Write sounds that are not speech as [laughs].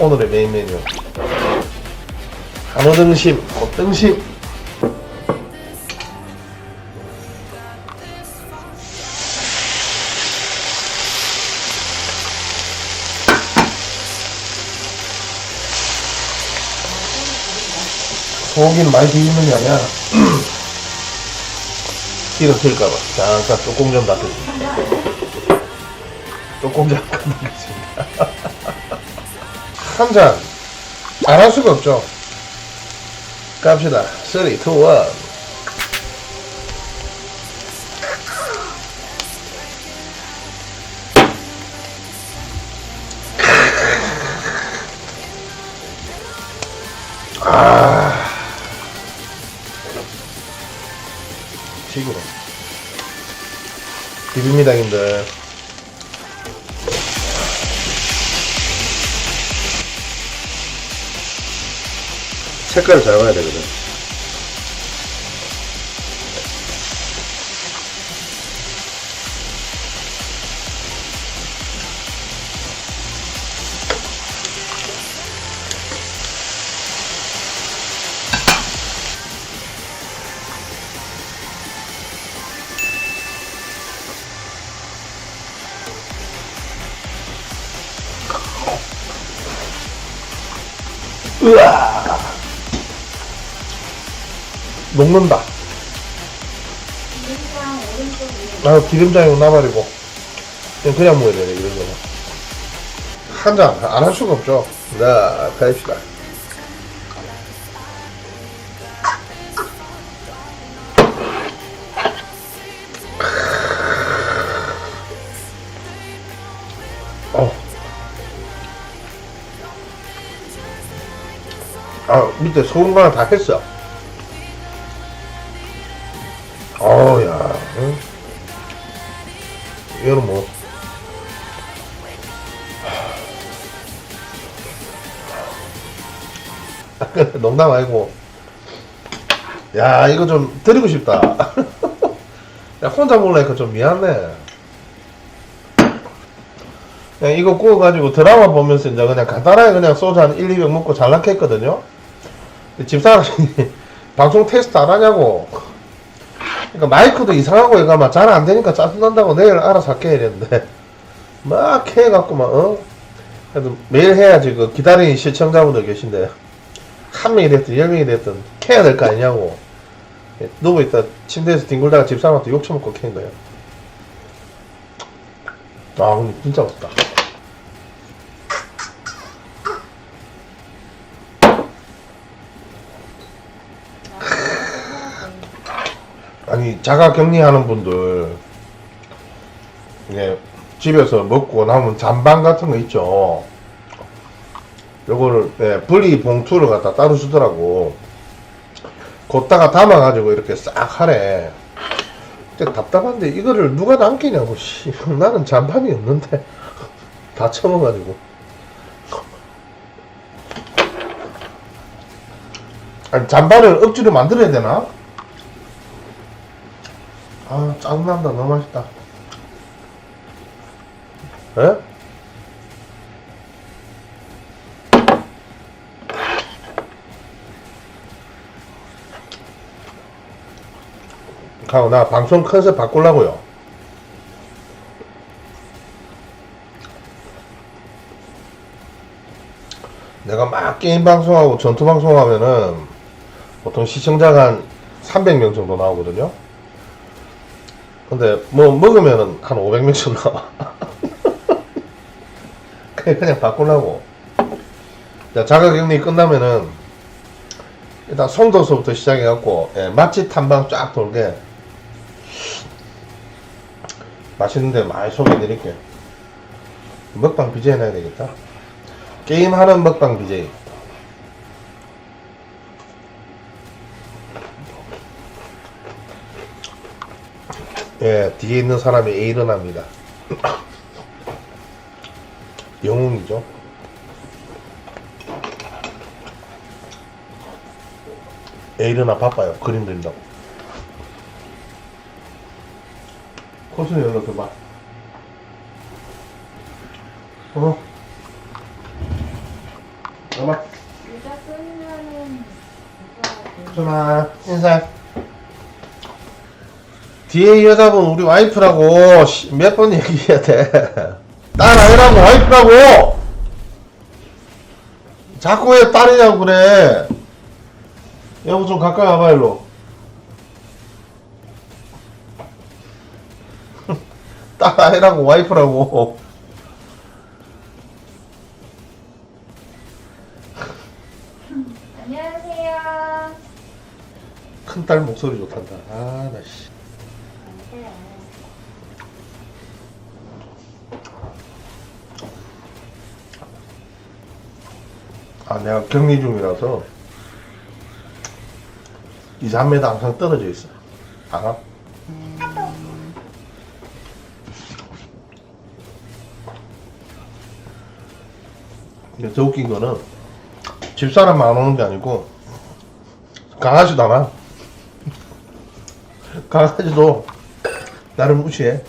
오늘의 메인 메뉴. 한우 등심, 꽃등심. 소고기는 많이 비비는 게 아니야. [clears throat] 기름 튈까봐. 잠깐 조금 좀 놔두겠습니다. 조금 잠깐 놔두겠습니다. [laughs] 한 잔. 안 할 수가 없죠. 갑시다. 3, 2, 1. 아. 지구로. 비빔니다, 님들. 색깔을 잘 봐야 되거든. 으아! 녹는다. 기름장 오른쪽 위에 아, 기름장이 나버리고. 그냥, 그냥 먹어야 되네, 이런 거는. 한 잔, 안 할 수가 없죠. 자, 가입시다. 어. 아, 밑에 소금간을 다 했어. [laughs] 농담 아니고. 야, 이거 좀 드리고 싶다. [laughs] 야, 혼자 먹으니까 좀 미안해. 그냥 이거 구워가지고 드라마 보면서 이제 그냥 간단하게 그냥 소주 한 1, 2병 먹고 잘났게 했거든요. 집사람이 [laughs] 방송 테스트 안 하냐고. 그러니까 마이크도 이상하고 얘가 막 잘 안 되니까 짜증난다고 내일 알아서 할게 이랬는데 막 해갖고 막 어? 그래도 매일 해야지 그 기다리는 시청자분들 계신데 한 명이 됐든 열 명이 됐든 캐야 될 거 아니냐고. 누워있다 침대에서 뒹굴다가 집사람한테 욕 처먹고 캔 거예요. 아 근데 진짜 맛있다. 아니 자가 격리하는 분들 이게 집에서 먹고 남은 잔반 같은 거 있죠. 요거를 예, 분리 봉투를 갖다 따로 주더라고. 걷다가 담아가지고 이렇게 싹 하래. 근데 답답한데 이거를 누가 남기냐고. 씨, [laughs] 나는 잔반이 없는데 [laughs] 다 처먹어가지고. 아니 잔반을 억지로 만들어야 되나? 아 짜증난다 너무 맛있다 에? 가고 나 방송 컨셉 바꾸려고요 내가 막 게임 방송하고 전투 방송하면은 보통 시청자가 한 300명 정도 나오거든요 근데 뭐 먹으면은 한 500명쯤 나와. [laughs] 그냥 그냥 바꾸려고. 자, 자가격리 끝나면은 일단 송도서부터 시작해갖고 예, 맛집 탐방 쫙 돌게 맛있는 데 많이 소개해 드릴게요. 먹방 BJ 해놔야 되겠다. 게임하는 먹방 BJ. 예, 뒤에 있는 사람이 에일은 합니다. [coughs] 영웅이죠. 에일은아 바빠요. 그림 그린다고. 호수는 열어줘봐. 어? 봐봐. 유자 끓이면은 호순아, 인사. 뒤에 여자분 우리 와이프라고 몇 번 얘기해야 돼. 딸 아니라고 와이프라고! 자꾸 왜 딸이냐고 그래. 여보 좀 가까이 와봐 일로. [laughs] 아니라고 와이프라고. 안녕하세요. 큰 딸 목소리 좋단다. 아, 나 씨. 아, 내가 격리 중이라서 이 자매도 항상 떨어져 있어. 알아? 근데 더 웃긴 거는 집사람만 안 오는 게 아니고 강아지도 안 와. [laughs] 강아지도 나를 무시해.